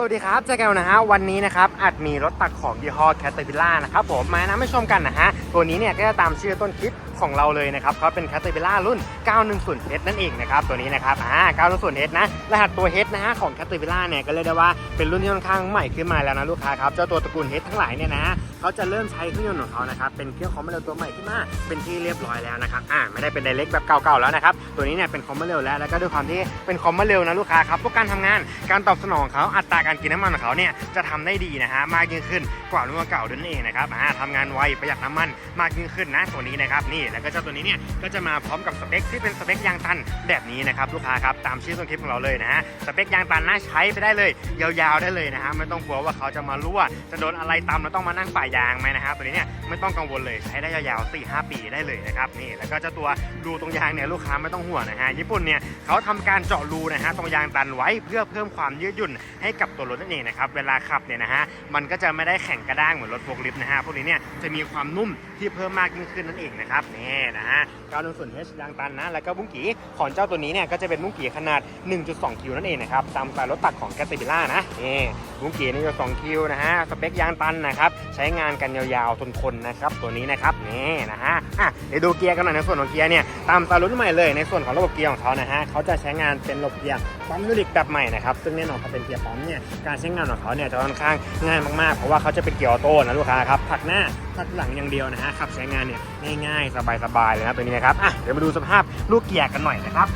สวัสดีครับเจอกันนะฮะ วันนี้นะครับอาจมีรถตักของยี่ห้อแคตเตอร์พิล่านะครับผมมานะไม่ชมกันนะฮะ ตัวนี้เนี่ยก็จะตามชื่อต้นคลิปของเราเลยนะครับเขาเป็นแคตเตอร์พิล่ารุ่น 910H นั่นเองนะครับ ตัวนี้นะครับอ่า 910H นะ รหัสตัว H นะฮะของแคตเตอร์พิล่าเนี่ยก็เรียกได้ว่าเป็นรุ่นที่ค่อนข้างใหม่ขึ้นมาแล้วนะลูกค้าครับ เจ้าตัวตระกูล H ทั้งหลายเนี่ยนะเขาจะเริ่มใช้เครื่องยนต์ของเขานะครับเป็นเครื่องคอมมานเร็วตัวใหม่ขึ้นมาเป็นที่เรียบร้อยแล้วนะครับอ่าไม่ได้เป็นไดเรกแบบเก่าๆแล้วนะครับตัวนี้เนี่ยเป็นคอมมานเร็วแล้วแล้วก็ด้วยความที่เป็นคอมมานเร็วนะลูกค้าครับพวกการทำงานการตอบสนองของเขาอัตราการกินน้ำมันของเขาเนี่ยจะทำได้ดีนะฮะมากยิ่งขึ้นกว่ารุ่นเก่าด้วยนั่นเองนะครับอ่าทำงานไวประหยัดน้ำมันมากยิ่งขึ้นนะตัวนี้นะครับนี่แล้วก็เจ้าตัวนี้เนี่ยก็จะมาพร้อมกับสเปคที่เป็นสเปคยางตันแบบนี้นะครับลูกค้าครับตามชื่อต้นคลิปของเราเลยนะฮะสเปคยางตันน่าใช้ไปได้เลย ยาวๆได้เลยนะฮะไม่ต้องกลัวว่าเขาจะมารั่วจะโดนอะไรตำแล้วต้องมานั่งป่ายางไหมนะฮะตัวนี้เนี่ยไม่ต้องกังวลเลยใช้ได้ยาวๆ4 5 ปีได้เลยนะครับนี่แล้วก็เจ้าตัวรูตรงยางเนี่ยลูกค้าไม่ต้องห่วงนะฮะญี่ปุ่นเนี่ยเขาทำการเจาะรูนะฮะตรงยางตันไว้เพื่อเพิ่มความยืดหยุ่นให้กับตัวรถนั่นเองนะครับเวลาขับเนี่ยนะฮะมันก็จะไม่ได้แข็งกระด้างเหมือนรถโฟล์คลิฟต์นะฮะพวกนี้เนี่ยจะมีความนุ่มที่เพิ่มมากยิ่งขึ้นนั่นเองนะครับนี่นะฮะกาวลงส่วน H ยางตันนะแล้วก็บุ้งกีของเจ้าตัวนี้เนี่ยก็จะเป็นบุ้งกีขนาด 1.2 คิวนั่นเองนะครับตามสไตล์รถตักของแคตติบิล่านะนี่บุ้งกีนี่จะ2คิวนะฮะสเปคยางตันนะครับใช้งงานกันยาวๆทนๆนะครับ ตัวนี้นะครับนี่นะฮะอะเดี๋ยวดูเกียร์กันหน่อยในส่วนของเกียร์เนี่ยตามสไตล์รุ่นใหม่เลยในส่วนของระบบเกียร์ของเขานะฮะเขาจะใช้งานเป็นระบบเกียร์ปั๊มยูริกแบบใหม่นะครับซึ่งแน่นอนพอเป็นเกียร์ปั๊มเนี่ยการใช้งานของเขาเนี่ยจะค่อนข้างง่ายมากๆ เพราะว่าเขาจะเป็นเกียร์ออโต้นะลูกค้าครับผักหน้าผักหลังอย่างเดียวนะฮะขับใช้งานเนี่ยง่ายๆสบายๆเลยนะตัวนี้นะครับอะเดี๋ยวมาดูสภาพลูกเกียร์กันหน่อยนะครับ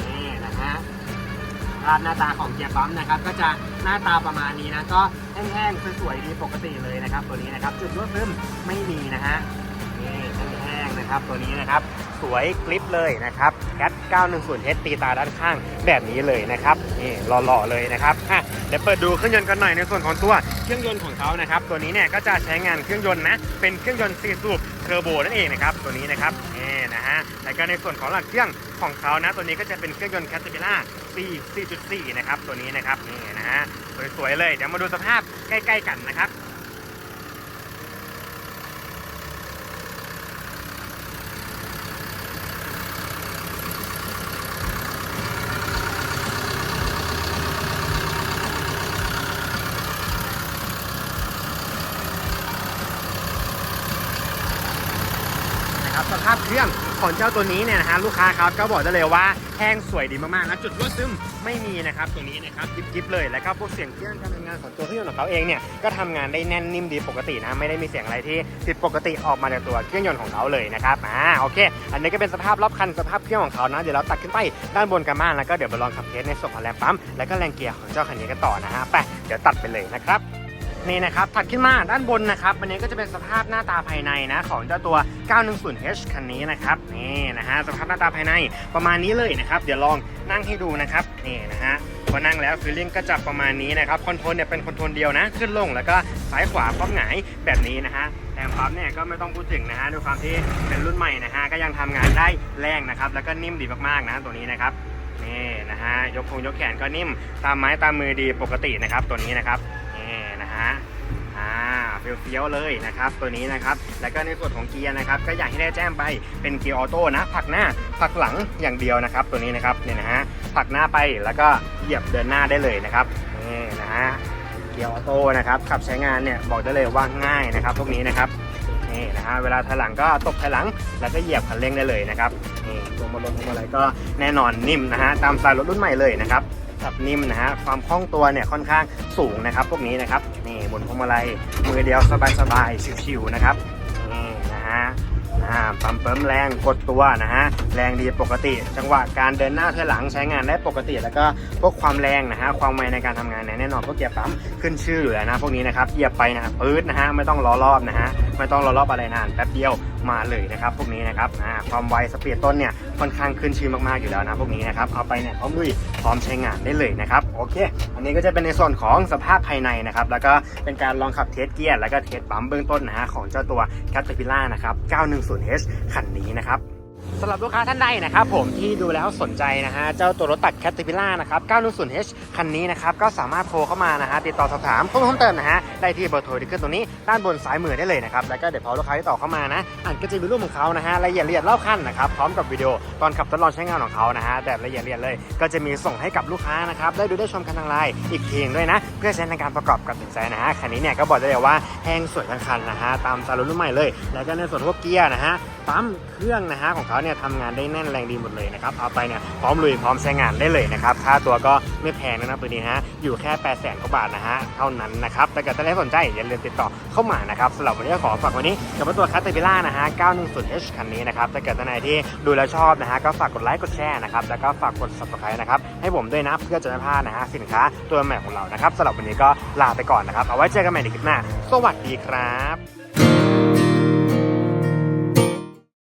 นี่นะฮะ ภาพหน้าตาของเกียร์ปั๊มนะครับก็จะหน้าตาประมาณนี้นะก็แห้งๆสวยๆดีปกติเลยนะครับ ตัวนี้นะครับจุดรั่วซึมไม่มีนะฮะนี่แห้งๆ นะครับ ตัวนี้นะครับสวยกริปเลยนะครับแคท910 h ตีตาด้านข้างแบบนี้เลยนะครับนี่หล่อๆเลยนะครับอะเดี๋ยวเปิดดูเครื่องยนต์กันหน่อยในส่วนของตัวเครื่องยนต์ของเขานะครับ ตัวนี้เนี่ยก็จะใช้งานเครื่องยนต์นะเป็นเครื่องยนต์4สูบเทอร์โบนั่นเองนะครับตัวนี้นะครับนี่นะฮะแล้วก็ในส่วนของหลักเครื่องของเขานะ ตัวนี้ก็จะเป็นเครื่องยนต์แคทเทอร์4 4.4 นะครับตัวนี้นะครับนี่นะฮะสวยๆเลยเดี๋ยวมาดูสภาพใกล้ ๆ กันนะครับ สภาพเครื่องของเจ้าตัวนี้เนี่ยนะฮะลูกค้าครับก็บอกได้เลยว่าแห้งสวยดีมากๆนะจุดรั่วซึมไม่มีนะครับตัวนี้นะครับจิ๊บๆเลยแล้วก็พวกเสียงเครื่องการทำงานของตัวเครื่องของเขาเองเนี่ยก็ทำงานได้แน่นนิ่มดีปกตินะไม่ได้มีเสียงอะไรที่ผิดปกติออกมาจากตัวเครื่องยนต์ของเขาเลยนะครับอ่าโอเค อันนี้ก็เป็นสภาพรอบคันสภาพเครื่องของเขานะเดี๋ยวเราตัดขึ้นไปด้านบนกันบ้างแล้วก็เดี๋ยวไปลองขับเทสในส่วนของแรงปั๊มแล้วก็แรงเกียร์ของเจ้าคันนี้กันต่อนะฮะไปเดี๋ยวตัดไปเลยนะครับ นี่นะครับถัดขึ้นมาด้านบนนะครับอันนี้ก็จะเป็นสภาพหน้าตาภายในนะของเจ้าตัว 910H คันนี้นะครับนี่นะฮะสภาพหน้าตาภายในประมาณนี้เลยนะครับ เดี๋ยวลองนั่งให้ดูนะครับนี่นะฮะพอนั่งแล้วฟีลลิ่งก็จะประมาณนี้นะครับคอนโทรลเนี่ยเป็นคอนโทรลเดียวนะ ขึ้นลงแล้วก็ซ้ายขวาปั๊มหงายแบบนี้นะฮะแรงปั๊มเนี่ยก็ไม่ต้องพูดถึงนะฮะด้วยความที่เป็นรุ่นใหม่นะฮะก็ยังทำงานได้แรงนะครับ แล้วก็นิ่มดีมากๆนะตัวนี้นะครับนี่นะฮะยกคงยกแขนก็นิ่มตามไม้ตามมือดีปกตินะครับตัวนี้นะครับ นี่นะฮะอ่าเฟี้ยวๆเลยนะครับตัวนี้นะครับแล้วก็ในส่วนของเกียร์นะครับก็อย่างที่ได้แจ้งไปเป็นเกียร์ออโต้นะผลักหน้าผลักหลังอย่างเดียวนะครับตัวนี้นะครับเนี่ยนะฮะผลักหน้าไปแล้วก็เหยียบเดินหน้าได้เลยนะครับนี่นะฮะเกียร์ออโต้นะครับขับใช้งานเนี่ยบอกได้เลยว่าง่ายนะครับพวกนี้นะครับนี่นะฮะเวลาถอยหลังก็ตบถอยหลัง แล้วก็เหยียบคันเร่งได้เลยนะครับนี่ตัวมาลงตัวอะไรก็แน่นอนนิ่มนะฮะตามสไตล์รถรุ่นใหม่เลยนะครับ ขับนิ่มนะฮะความคล่องตัวเนี่ยค่อนข้างสูงนะครับ พวกนี้นะครับนี่หมุนพวงมาลัยมือเดียวสบายๆชิวๆนะครับนี่นะฮะอ่าปั๊มเปิมแรงกดตัวนะฮะแรงดีปกติ จังหวะการเดินหน้าถอยหลังใช้งานได้ปกติ แล้วก็พวกความแรงนะฮะความไวในการทำงานเนี่ยแน่นอนพวกเกียร์ปั๊มขึ้นชื่ออยู่แล้วนะพวกนี้นะครับเหยียบไปนะปื๊ดนะฮะไม่ต้องล้อรอบนะฮะไม่ต้องล้อรอบอะไรนานแป๊บเดียว มาเลยนะครับพวกนี้นะครับอ่าความไวสปีดต้นเนี่ยค่อนข้างขึ้นชื่อมากๆอยู่แล้วนะพวกนี้นะครับเอาไปเนี่ยพร้อมลุยพร้อมใช้งานได้เลยนะครับโอเค อันนี้ก็จะเป็นในส่วนของสภาพภายในนะครับแล้วก็เป็นการลองขับเทสเกียร์แล้วก็เทสปั๊มเบื้องต้นนะฮะของเจ้าตัว Caterpillar นะครับ 910H คันนี้นะครับ สำหรับลูกค้าท่านใดนะครับผมที่ดูแล้วสนใจนะฮะเจ้าตัวรถตักแคตติพิล่านะครับ 910H คันนี้นะครับก็สามารถโทรเข้ามานะฮะติดต่อสอบถามเพิ่มเติมนะฮะได้ที่เบอร์โทรที่ขึ้นตรงนี้ด้านบนซ้ายมือได้เลยนะครับแล้วก็เดี๋ยวพอลูกค้าที่ต่อเข้ามานะอ่านก็จะมีรูปของเขานะฮะละเอียดละเอียดเล่าขั้นนะครับพร้อมกับวิดีโอตอนขับทดลองใช้งานของเขานะฮะแบบละเอียดละเอียดเลย ก็จะมีส่งให้กับลูกค้านะครับได้ดูได้ชมกันทางไลน์อีกทีหนึ่งด้วยนะ เพื่อใช้ในการประกอบกับสินใจนะฮะคันนี้เนี่ยก็บอกได้เลยว่าแห้งสวยทั้งคันนะฮะตามสารรุ่นใหม่เลย แล้วก็ในส่วนพวกเกียร์นะฮะ ปั๊มเครื่องนะฮะของเขาเนี่ยทำงานได้แน่นแรงดีหมดเลยนะครับเอาไปเนี่ยพร้อมลุยพร้อมใช้งานได้เลยนะครับค่าตัวก็ไม่แพงนะครับตัวนี้ฮะอยู่แค่8 0 0แสนกว่าบาทนะฮะเท่านั้นนะครับแต่เกิดท่านใดสนใจอย่าลืมติดต่อเข้ามานะครับสำหรับวันนี้ก็ขอฝากวันนี้กับตัวคัตเตอร์บิล่านะฮะ 910H คันนี้นะครับถ้าเกิดท่านใดที่ดูแลชอบนะฮะก็ฝากกดไลค์กดแชร์นะครับแล้วก็ฝากกด subscribe นะครับให้ผมด้วยนะเพื่อจะไม่พลาดนะฮะสินค้าตัวใหม่ของเรานะครับสำหรับวันนี้ก็ลาไปก่อนนะครับเอาไว้เจอกันใหม่ในคลิปหน้า สวัสดีครับ